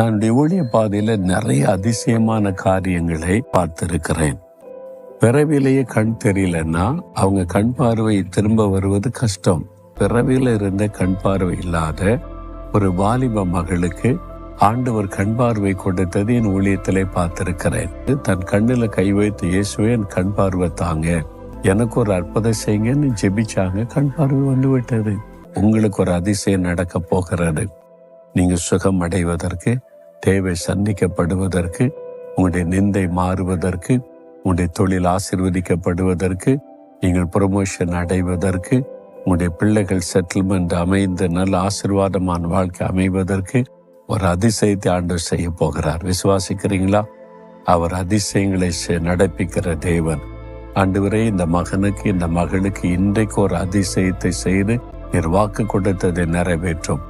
நான் ஊழிய பாதையில நிறைய அதிசயமான காரியங்களை பார்த்திருக்கிறேன். பிறவிலேயே கண் தெரியலன்னா அவங்க கண் பார்வை திரும்ப வருவது கஷ்டம். பிறவியில இருந்த கண் பார்வை இல்லாத ஒரு வாலிப மகளுக்கு ஆண்டவர் கண் பார்வை கொடுத்தது என் ஊழியத்திலே பார்த்திருக்கிறேன். தன் கண்ணில் கை வைத்து இயேசுவே என் கண் பார்வை தாங்க. எனக்கு ஒரு அற்புதம் செய்யுங்கன்னு ஜெபிச்சாங்க. கண் பார்வை வந்து விட்டது உங்களுக்கு ஒரு அதிசயம் நடக்க போகிறது. நீங்கள் சுகம் அடைவதற்கு தேவை சந்திக்கப்படுவதற்கு உங்களுடைய நிந்தை மாறுவதற்கு உங்களுடைய தொழில் ஆசிர்வதிக்கப்படுவதற்கு நீங்கள் ப்ரொமோஷன் அடைவதற்கு உங்களுடைய பிள்ளைகள் செட்டில்மெண்ட் அமைந்து நல்ல ஆசிர்வாதமான வாழ்க்கை அமைவதற்கு ஒரு அதிசயத்தை ஆண்டவர் செய்ய போகிறார். விசுவாசிக்கிறீங்களா? அவர் அதிசயங்களை செ- நடப்பிக்கிற தேவன். ஆண்டவரே இந்த மகனுக்கு இந்த மகளுக்கு இன்றைக்கு ஒரு அதிசயத்தை செய்து நீர் வாக்கு கொடுத்ததை நிறைவேற்றும்.